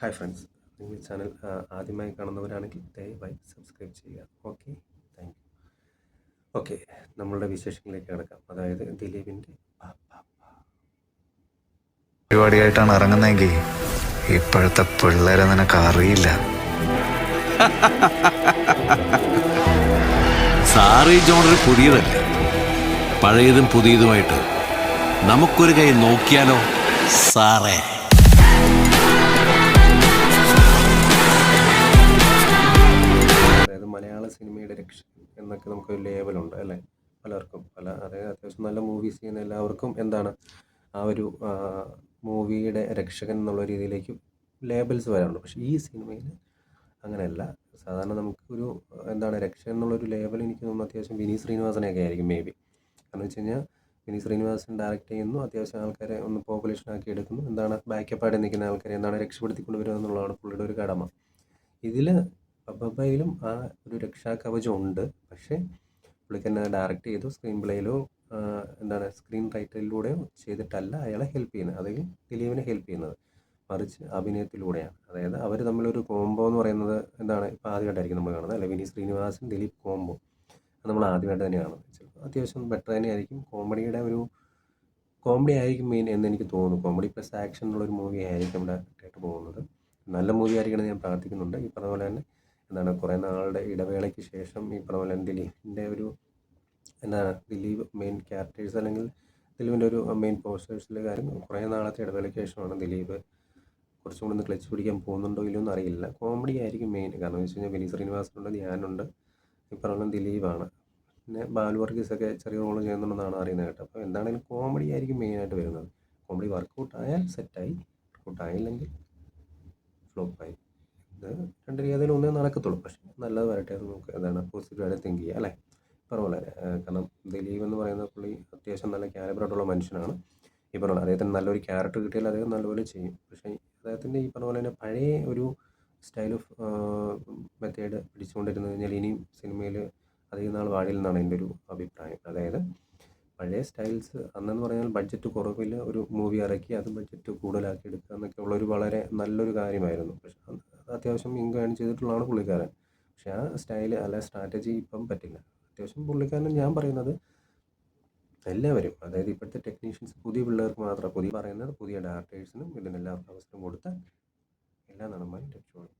Hi friends നിങ്ങൾ ഈ channel ആദ്യമായി കാണുന്നവരാണെങ്കിൽ ദയവായി സബ്സ്ക്രൈബ് ചെയ്യുക. ഓക്കെ താങ്ക് യു ഓക്കെ നമ്മളുടെ വിശേഷങ്ങളിലേക്ക് കിടക്കാം. അതായത് ദിലീപിന്റെ പരിപാടിയായിട്ടാണ് ഇറങ്ങുന്നതെങ്കിൽ ഇപ്പോഴത്തെ പിള്ളേരെ നിനക്ക് അറിയില്ല. സാറി ജോണർ പുതിയതല്ലേ? പഴയതും പുതിയതുമായിട്ട് നമുക്കൊരു കൈ നോക്കിയാലോ? സാറേ സിനിമയുടെ രക്ഷകൻ എന്നൊക്കെ നമുക്കൊരു ലേബലുണ്ട് അല്ലേ? പലർക്കും. പല അതായത് അത്യാവശ്യം നല്ല മൂവീസ് ചെയ്യുന്ന എല്ലാവർക്കും എന്താണ് ആ ഒരു മൂവിയുടെ രക്ഷകൻ എന്നുള്ള രീതിയിലേക്ക് ലേബൽസ് വരാറുണ്ട്. പക്ഷേ ഈ സിനിമയിൽ അങ്ങനെയല്ല. സാധാരണ നമുക്കൊരു എന്താണ് രക്ഷകൻ എന്നുള്ളൊരു ലേബൽ എനിക്ക് തോന്നുന്നു അത്യാവശ്യം വിനീത് ശ്രീനിവാസനെയൊക്കെ ആയിരിക്കും മേ ബി കാരണം വെച്ച് കഴിഞ്ഞാൽ വിനീത് ശ്രീനിവാസൻ ഡയറക്റ്റ് ചെയ്യുന്നു അത്യാവശ്യം ആൾക്കാരെ ഒന്ന് പോപ്പുലേഷൻ ആക്കി എടുക്കുന്നു. എന്താണ് ബാക്കപ്പായിട്ട് നിൽക്കുന്ന ആൾക്കാരെ എന്താണ് രക്ഷപ്പെടുത്തിക്കൊണ്ടുവരിക എന്നുള്ളതാണ് പുള്ളിയുടെ ഒരു കടമ. ഇതിൽ അബബയിലും ആ ഒരു രക്ഷാകവചം ഉണ്ട് പക്ഷേ പുള്ളിക്കാരനെ ഡയറക്റ്റ് ചെയ്തു സ്ക്രീൻ പ്ലേയിലോ എന്താണ് സ്ക്രീൻ റൈറ്ററിലൂടെയോ ചെയ്തിട്ടല്ല അയാളെ ഹെൽപ്പ് ചെയ്യുന്നത്. അതായത് ദിലീപിനെ ഹെൽപ്പ് ചെയ്യുന്നത്. മറിച്ച് അഭിനയത്തിലൂടെയാണ്. അതായത് അവർ തമ്മിലൊരു കോംബോ എന്ന് പറയുന്നത് എന്താണ് ഇപ്പോൾ ആദ്യമായിട്ടായിരിക്കും നമ്മൾ കാണുന്നത് അല്ലെ? വിനീത് ശ്രീനിവാസൻ ദിലീപ് കോംബോ നമ്മൾ ആദ്യമായിട്ട് തന്നെ കാണുന്നത്. ചിലപ്പോൾ അത്യാവശ്യം ബെറ്റർ തന്നെയായിരിക്കും. കോമഡിയുടെ ഒരു കോമഡി ആയിരിക്കും മെയിൻ എന്ന് എനിക്ക് തോന്നുന്നു. കോമഡി പ്ലസ് ആക്ഷൻ എന്നുള്ളൊരു മൂവി ആയിരിക്കും ഇവിടെ കേട്ട് പോകുന്നത്. നല്ല മൂവി ആയിരിക്കണം ഞാൻ പ്രാർത്ഥിക്കുന്നുണ്ട്. ഈ പറഞ്ഞ പോലെ തന്നെ എന്താണ് കുറേ നാളുടെ ഇടവേളയ്ക്ക് ശേഷം ഈ പറഞ്ഞ പോലെ ദിലീപിന്റെ ഒരു എന്താണ് ദിലീപ് മെയിൻ ക്യാരക്ടേഴ്സ് അല്ലെങ്കിൽ ദിലീപിന്റെ ഒരു മെയിൻ പോസ്റ്റേഴ്സിലെ കാര്യം കുറേ നാളത്തെ ഇടവേളയ്ക്ക് ശേഷമാണ് ദിലീപ് കുറച്ചും കൂടി ഒന്ന് ക്ലച്ച് പിടിക്കാൻ പോകുന്നുണ്ടോ ഇല്ലയോ എന്ന് അറിയില്ല. കോമഡി ആയിരിക്കും മെയിൻ കാരണം എന്ന് വെച്ച് കഴിഞ്ഞാൽ വിനീത് ശ്രീനിവാസനുണ്ട് ധ്യാനുണ്ട് ഈ പോലെ ദിലീപാണ്. പിന്നെ ബാലു വർഗീസ് ഒക്കെ ചെറിയ റോൾ ചെയ്യുന്നുണ്ടെന്നാണ് അറിയുന്നത് കേട്ടോ. അപ്പോൾ എന്താണെങ്കിലും കോമഡി ആയിരിക്കും മെയിനായിട്ട് വരുന്നത്. കോമഡി വർക്കൗട്ട് ആയാൽ സെറ്റായി വർക്കൗട്ട് ആയില്ലെങ്കിൽ ഫ്ലോപ്പായി ഇത് രണ്ട് രീതിയിൽ ഒന്നേ നടക്കത്തുള്ളൂ. പക്ഷേ നല്ലത് വരട്ടെ എന്ന് നമുക്ക് എന്താണ് പോസിറ്റീവായിട്ട് തിങ്ക് ചെയ്യുക അല്ലേ? പറഞ്ഞ കാരണം ദിലീപ് എന്ന് പറയുന്ന പുള്ളി അത്യാവശ്യം നല്ല കാലിബറായിട്ടുള്ള മനുഷ്യനാണ്. ഈ പറഞ്ഞ അദ്ദേഹത്തിന് നല്ലൊരു ക്യാരക്ടർ കിട്ടിയാൽ അദ്ദേഹം നല്ലപോലെ ചെയ്യും. പക്ഷേ അദ്ദേഹത്തിന്റെ ഈ പറഞ്ഞ പോലെ തന്നെ പഴയ ഒരു സ്റ്റൈൽ ഓഫ് മെത്തേഡ് പിടിച്ചുകൊണ്ടിരുന്നു കഴിഞ്ഞാൽ ഇനിയും സിനിമയിൽ അധികം നാൾ വാഴില്ലെന്നാണ് എന്റെ ഒരു അഭിപ്രായം. അതായത് പഴയ സ്റ്റൈൽസ് അന്നെന്ന് പറഞ്ഞാൽ ബഡ്ജറ്റ് കുറവിൽ ഒരു മൂവി ഇറക്കി അത് ബഡ്ജറ്റ് കൂടുതലാക്കി എടുക്കുക എന്നൊക്കെ ഉള്ളൊരു വളരെ നല്ലൊരു കാര്യമായിരുന്നു. പക്ഷെ അത്യാവശ്യം ഇൻകം ഏൺ ചെയ്തിട്ടുള്ളതാണ് പുള്ളിക്കാരൻ. പക്ഷെ ആ സ്റ്റൈൽ അല്ല സ്ട്രാറ്റജി ഇപ്പം പറ്റില്ല. അത്യാവശ്യം പുള്ളിക്കാരൻ ഞാൻ പറയുന്നത് എല്ലാവരും അതായത് ഇപ്പോഴത്തെ ടെക്നീഷ്യൻസ് പുതിയ പിള്ളേർക്ക് മാത്രം പുതിയ പറയുന്നത് പുതിയ ഡയറക്ടേഴ്സിനും ഇതിനെല്ലാവർക്കും അവസരം കൊടുത്താൽ എല്ലാ നടന്മാരും രക്ഷപ്പെടും